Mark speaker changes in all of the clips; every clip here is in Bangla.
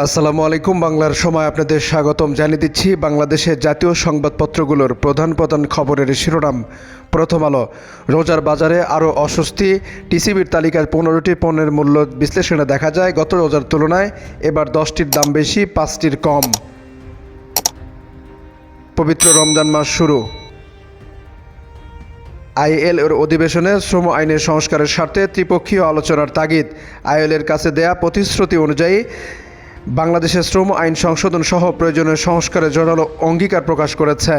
Speaker 1: আসসালামু আলাইকুম, বাংলার সময় আপনাদের স্বাগতম জানিয়ে দিচ্ছি বাংলাদেশের জাতীয় সংবাদপত্রগুলোর প্রধান প্রধান খবরের শিরোনাম। প্রথম আলো, রোজার বাজারে আরও অস্বস্তি, টিসিবির তালিকায় পনেরোটি পণ্যের মূল্য বিশ্লেষণে দেখা যায়, গত রোজার তুলনায় এবার দশটির দাম বেশি, পাঁচটির কম। পবিত্র রমজান মাস শুরু। আইএল এর অধিবেশনে শ্রম আইনের সংস্কারের স্বার্থে ত্রিপক্ষীয় আলোচনার তাগিদ। আইএল এর কাছে দেয়া প্রতিশ্রুতি অনুযায়ী বাংলাদেশের শ্রম আইন সংশোধন সহ প্রয়োজনীয় সংস্কারে জোরালো অঙ্গীকার প্রকাশ করেছে।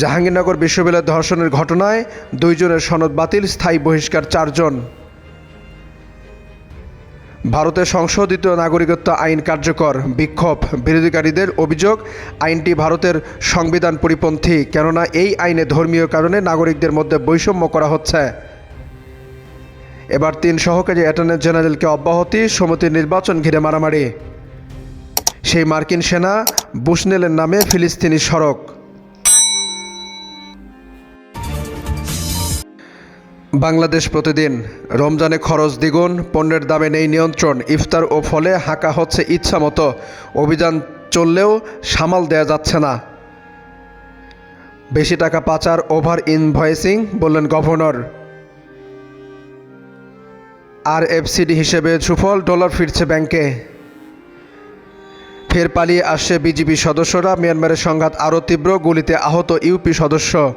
Speaker 1: জাহাঙ্গীরনগর বিশ্ববিদ্যালয় ধর্ষণের ঘটনায় দুইজনের সনদ বাতিল, স্থায়ী বহিষ্কার চারজন। ভারতের সংশোধিত নাগরিকত্ব আইন কার্যকর, বিক্ষোভ, বিরোধীকারীদের অভিযোগ, আইনটি ভারতের সংবিধান পরিপন্থী, কেননা এই আইনে ধর্মীয় কারণে নাগরিকদের মধ্যে বৈষম্য করা হচ্ছে। এবার তিন সহকারী অ্যাটর্নি জেনারেলকে অব্যাহতি, সমিতির নির্বাচন ঘিরে মারামারি। সেই মার্কিন সেনা বুশনেলের নামে ফিলিস্তিনি সড়ক। বাংলাদেশ প্রতিদিন, রমজানে খরচ দ্বিগুণ, পণ্যের দামে নেই নিয়ন্ত্রণ, ইফতার ও ফলে হাঁকা হচ্ছে ইচ্ছা মতো অভিযান চললেও সামাল দেয়া যাচ্ছে না। বেশি টাকা পাচার, ওভার ইনভয়েসিং, বললেন গভর্নর। আর এফসিডি হিসেবে সুফল, ডলার ফিরছে ব্যাংকে। ফের পালিয়ে আসছে বিজিবি সদস্যরা। মিয়ানমারের সংঘাত আরও তীব্র, গুলিতে আহত ইউপি সদস্য।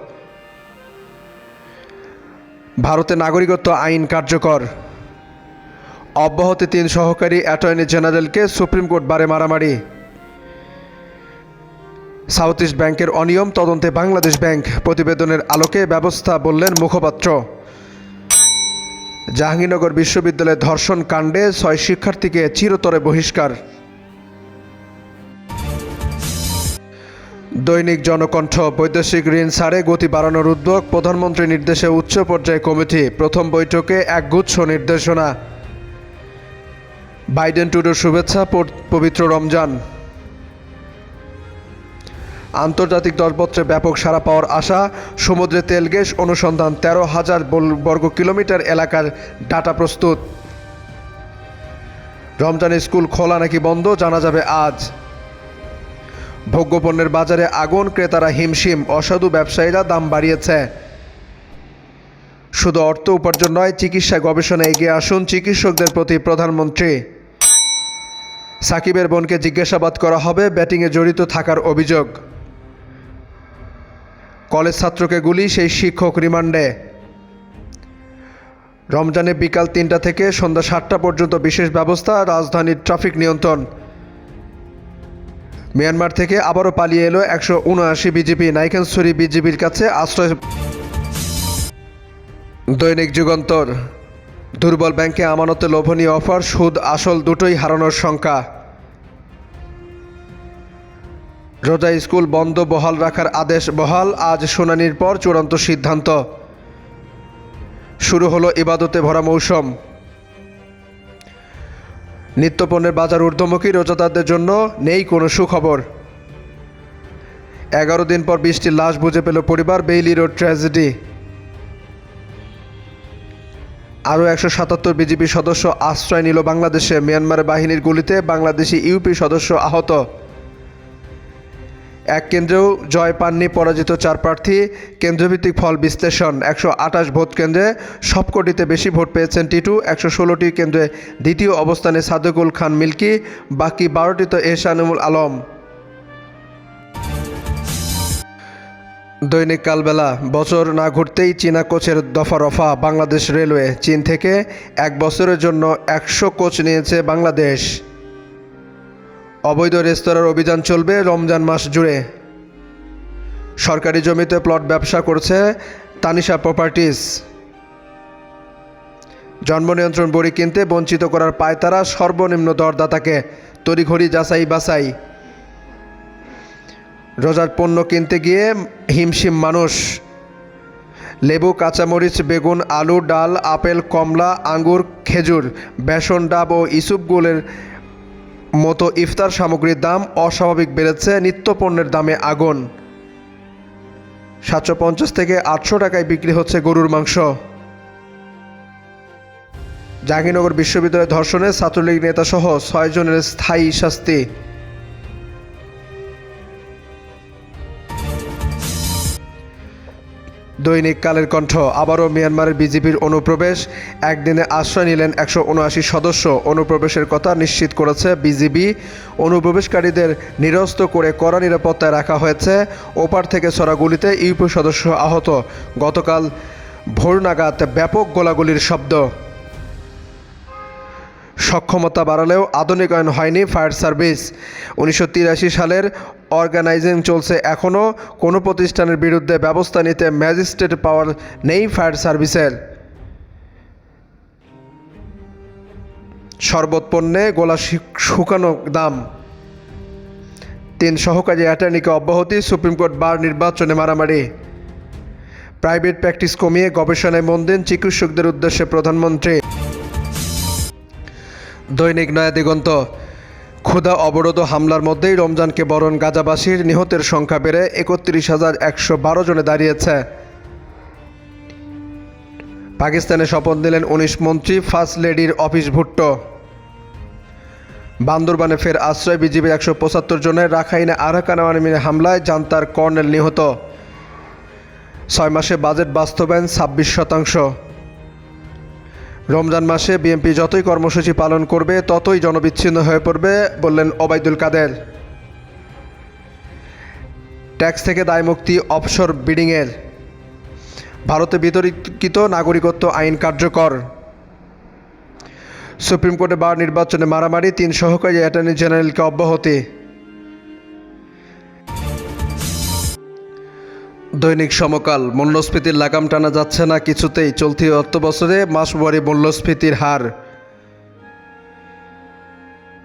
Speaker 1: ভারতে নাগরিকত্ব আইন কার্যকর। অব্যাহতি তিন সহকারী অ্যাটর্নি জেনারেলকে সুপ্রিম কোর্ট বারে মারামারি। সাউথ ইস্ট ব্যাংকের অনিয়ম, তদন্তে বাংলাদেশ ব্যাংক প্রতিবেদনের আলোকে ব্যবস্থা বললেন মুখপাত্র। জাহাঙ্গীরনগর বিশ্ববিদ্যালয়ে ধর্ষণ কাণ্ডে ছয় শিক্ষার্থীকে চিরতরে বহিষ্কার। দৈনিক জনকণ্ঠ, বৈদেশিক ঋণ ছাড়ে গতি বাড়ানোর উদ্যোগ প্রধানমন্ত্রীর নির্দেশে উচ্চ পর্যায়ে কমিটি, প্রথম বৈঠকে একগুচ্ছ নির্দেশনা। বাইডেন টুডোর শুভেচ্ছা পবিত্র রমজান। আন্তর্জাতিক দরপত্রে ব্যাপক সাড়া পাওয়ার আশা, সমুদ্রে তেল গ্যাস অনুসন্ধান তেরো হাজার বর্গ কিলোমিটার এলাকার ডাটা প্রস্তুত। রমজান স্কুল খোলা নাকি বন্ধ জানা যাবে আজ। ভোগ্যপণ্যের বাজারে আগুন, ক্রেতারা হিমশিম, অসাধু ব্যবসায়ীরা দাম বাড়িয়েছে। শুধু অর্থ উপার্জন নয়, চিকিৎসা গবেষণা এগিয়ে আসুন চিকিৎসকদের প্রতি প্রধানমন্ত্রী। সাকিবের বোনকে জিজ্ঞাসাবাদ করা হবে, ব্যাটিংয়ে জড়িত থাকার অভিযোগ। কলেজ ছাত্রকে গুলি, সেই শিক্ষক রিমান্ডে। রমজানে বিকাল তিনটা থেকে সন্ধ্যা সাতটা পর্যন্ত বিশেষ ব্যবস্থা, রাজধানীর ট্রাফিক নিয়ন্ত্রণ। মিয়ানমার থেকে আবারও পালিয়ে এলো একশো উনআশি বিজেপি নাইকেনসরি বিজেপির কাছে আশ্রয়। দৈনিক যুগান্তর। দুর্বল ব্যাংকে আমানতে লোভনীয় অফার, সুদ আসল দুটোই হারানোর শঙ্কা। রোজা স্কুল বন্ধ, বহাল রাখার আদেশ বহাল, আজ শুনানির পর চূড়ান্ত সিদ্ধান্ত। শুরু হলো ইবাদতে ভরা মৌসুম। নিত্যপণ্যের বাজার ঊর্ধ্বমুখী রোজাদারদের জন্য নেই কোনো সুখবর। এগারো দিন পর বৃষ্টির লাশ বুঝে পেল পরিবার, বেইলি রোড ট্র্যাজেডি। আরও একশো সাতাত্তর বিজেপি সদস্য আশ্রয় নিল বাংলাদেশে। মিয়ানমার বাহিনীর গুলিতে বাংলাদেশি ইউপি সদস্য আহত। এক কেন্দ্রেও জয় পাননি পরাজিত চার প্রার্থী। কেন্দ্রভিত্তিক ফল বিশ্লেষণ, একশো আঠাশ ভোট কেন্দ্রে সবকটিতে বেশি ভোট পেয়েছেন টিটু, একশো ষোলোটি কেন্দ্রে দ্বিতীয় অবস্থানে সাদেকুল খান মিল্কি, বাকি বারোটি বারোটিতে এহসানুল আলম। দৈনিক কালবেলা, বছর না ঘুরতেই চীনা কোচের দফা রফা, বাংলাদেশ রেলওয়ে, চীন থেকে এক বছরের জন্য একশো কোচ নিয়েছে বাংলাদেশ। অবৈধ রেস্তোরাঁর অভিযান চলবে রমজান মাস জুড়ে। সরকারি জমিতে প্লট ব্যবসা করছে তানিশা প্রপার্টিজ জন্ম নিয়ন্ত্রণ বড়ি কিনতে বঞ্চিত করার পায়তারা সর্বনিম্ন দরদাতাকে। তড়িঘড়ি যাচাই বাছাই। রোজার পণ্য কিনতে গিয়ে হিমশিম মানুষ। লেবু, কাঁচামরিচ, বেগুন, আলু, ডাল, আপেল, কমলা, আঙ্গুর, খেজুর, বেসন, ডাব ও ইসুপগুলের মতো ইফতার সামগ্রীর দাম অস্বাভাবিক বেড়েছে, নিত্যপণ্যের দামে আগুন। সাতশো পঞ্চাশ থেকে আটশো টাকায় বিক্রি হচ্ছে গরুর মাংস। জাহাঙ্গীরনগর বিশ্ববিদ্যালয় ধর্ষণে ছাত্রলীগ নেতাসহ ছয়জনের স্থায়ী শাস্তি। দৈনিক কালের কণ্ঠ। আবারও মিয়ানমারের বিজেপির অনুপ্রবেশ। একদিনে আশ্রয় নিলেন একশো উনআশি সদস্য। অনুপ্রবেশের কথা নিশ্চিত করেছে বিজিবি অনুপ্রবেশকারীদের নিরস্ত করে কড়া নিরাপত্তায় রাখা হয়েছে। ওপার থেকে ছড়া গুলিতে ইউপি সদস্য আহত। গতকাল ভোর নাগাদ ব্যাপক গোলাগুলির শব্দ। সক্ষমতা বাড়ালেও আধুনিকায়ন হয়নি ফায়ার সার্ভিস। উনিশশো তিরাশি সালের অর্গানাইজিং চলছে এখনও। কোনো প্রতিষ্ঠানের বিরুদ্ধে ব্যবস্থা নিতে ম্যাজিস্ট্রেট পাওয়ার নেই ফায়ার সার্ভিসের। শরবত পণ্যে গোলা শুকানো দাম। তিন সহকারী অ্যাটর্নিকে অব্যাহতি, সুপ্রিম কোর্ট বার নির্বাচনে মারামারি। প্রাইভেট প্র্যাকটিস কমিয়ে গবেষণায় মন দেন চিকিৎসকদের উদ্দেশ্যে প্রধানমন্ত্রী। দৈনিক নয়া দিগন্ত। ক্ষুধা অবরোধ হামলার মধ্যেই রমজানকে বরণ গাজাবাসীর নিহতের সংখ্যা বেড়ে একত্রিশ হাজার একশো বারো জনে দাঁড়িয়েছে। পাকিস্তানে শপথ নিলেন উনিশ মন্ত্রী, ফার্স্ট লেডির অফিস ভুট্টো। বান্দরবানে ফের আশ্রয় বিজিবির একশো পঁচাত্তর জনের রাখাইনে আরাকান হামলায় জান্তার কর্নেল নিহত। ছয় মাসে বাজেট বাস্তবায়ন ছাব্বিশ শতাংশ। রমজান মাসে বিএনপি যতই কর্মসূচি পালন করবে, ততই জনবিচ্ছিন্ন হয়ে পড়বে বললেন ওবায়দুল কাদের। ট্যাক্স থেকে দায়মুক্তি অবসর বিডিংয়ের। ভারতে বিতর্কিত নাগরিকত্ব আইন কার্যকর। সুপ্রিম কোর্টে বার নির্বাচনে মারামারি, তিন সহকারী অ্যাটর্নি জেনারেলকে অব্যাহতি। দৈনিক সমকাল, মূল্যস্ফীতির লাগাম টানা যাচ্ছে না কিছুতেই, চলতি অর্থবছরে মাসওয়ারি মূল্যস্ফীতির হার।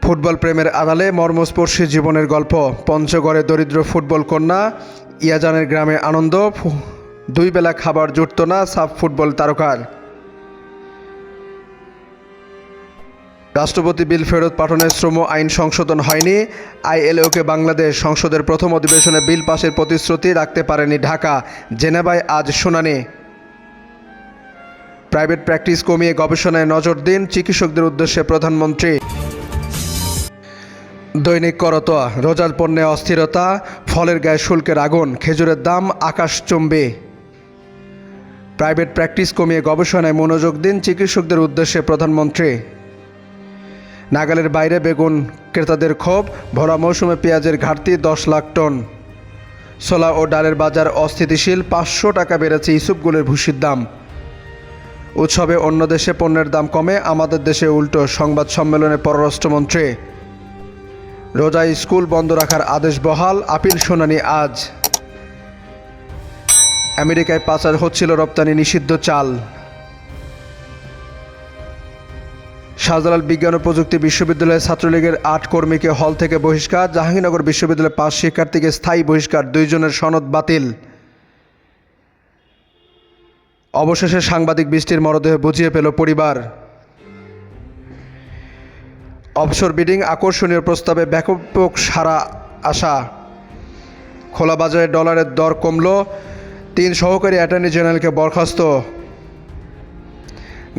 Speaker 1: ফুটবল প্রেমের আড়ালে মর্মস্পর্শী জীবনের গল্প, পঞ্চগড়ে দরিদ্র ফুটবল কন্যা, ইয়াজানের গ্রামে আনন্দ দুই বেলা খাবার জুটত না সাব ফুটবল তারকার। রাষ্ট্রপতি বিল ফেরত পাঠানোর শ্রম আইন সংশোধন হয়নি। আইএলওকে বাংলাদেশ সংসদের প্রথম অধিবেশনে বিল পাশের প্রতিশ্রুতি রাখতে পারেনি ঢাকা। জেনেভায় আজ শুনানি। প্রাইভেট প্র্যাকটিস কমিয়ে গবেষণায় নজর দিন চিকিৎসকদের উদ্দেশ্যে প্রধানমন্ত্রী। দৈনিক করতোয়া, রোজার পণ্যে অস্থিরতা, ফলের গায়ে শুল্কের আগুন, খেজুরের দাম আকাশচুম্বী। প্রাইভেট প্র্যাকটিস কমিয়ে গবেষণায় মনোযোগ দিন চিকিৎসকদের উদ্দেশ্যে প্রধানমন্ত্রী। নাগালের বাইরে বেগুন ক্রেতাদের ক্ষোভ, ভরা মৌসুমে পেঁয়াজের ঘাটতি দশ লাখ টন। ছোলা ও ডালের বাজার অস্থিতিশীল, পাঁচশো টাকা বেড়েছে ইসুপগুলের ভুসির দাম। উৎসবে অন্য দেশে পণ্যের দাম কমে, আমাদের দেশে উল্টো সংবাদ সম্মেলনে পররাষ্ট্রমন্ত্রী। রোজায় স্কুল বন্ধ রাখার আদেশ বহাল, আপিল শুনানি আজ। আমেরিকায় পাচার হচ্ছিল রপ্তানি নিষিদ্ধ চাল। শাহজালাল বিজ্ঞান ও প্রযুক্তি বিশ্ববিদ্যালয়ের ছাত্রলীগের আট কর্মীকে হল থেকে বহিষ্কার, জাহাঙ্গীরনগর বিশ্ববিদ্যালয়ের পাঁচ শিক্ষার্থীকে স্থায়ী বহিষ্কার, দুইজনের সনদ বাতিল। অবশেষে সাংবাদিক বৃষ্টির মরদেহ বুঝিয়ে পেল পরিবার। অবসর বিডিং আকর্ষণীয় প্রস্তাবে ব্যাপক সারা আশা খোলা বাজারে ডলারের দর কমল, তিন সহকারী অ্যাটর্নি জেনারেলকে বরখাস্ত।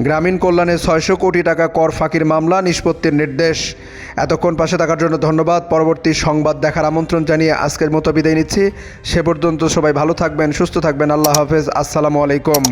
Speaker 1: গ্রামীণ কল্যাণে ছয়শো কোটি টাকা কর ফাঁকির মামলা, নিষ্পত্তির নির্দেশ। এতক্ষণ পাশে থাকার জন্য ধন্যবাদ। পরবর্তী সংবাদ দেখার আমন্ত্রণ জানিয়ে আজকের মতো বিদায় নিচ্ছি। সে পর্যন্ত সবাই ভালো থাকবেন, সুস্থ থাকবেন। আল্লাহ হাফেজ। আসসালামু আলাইকুম।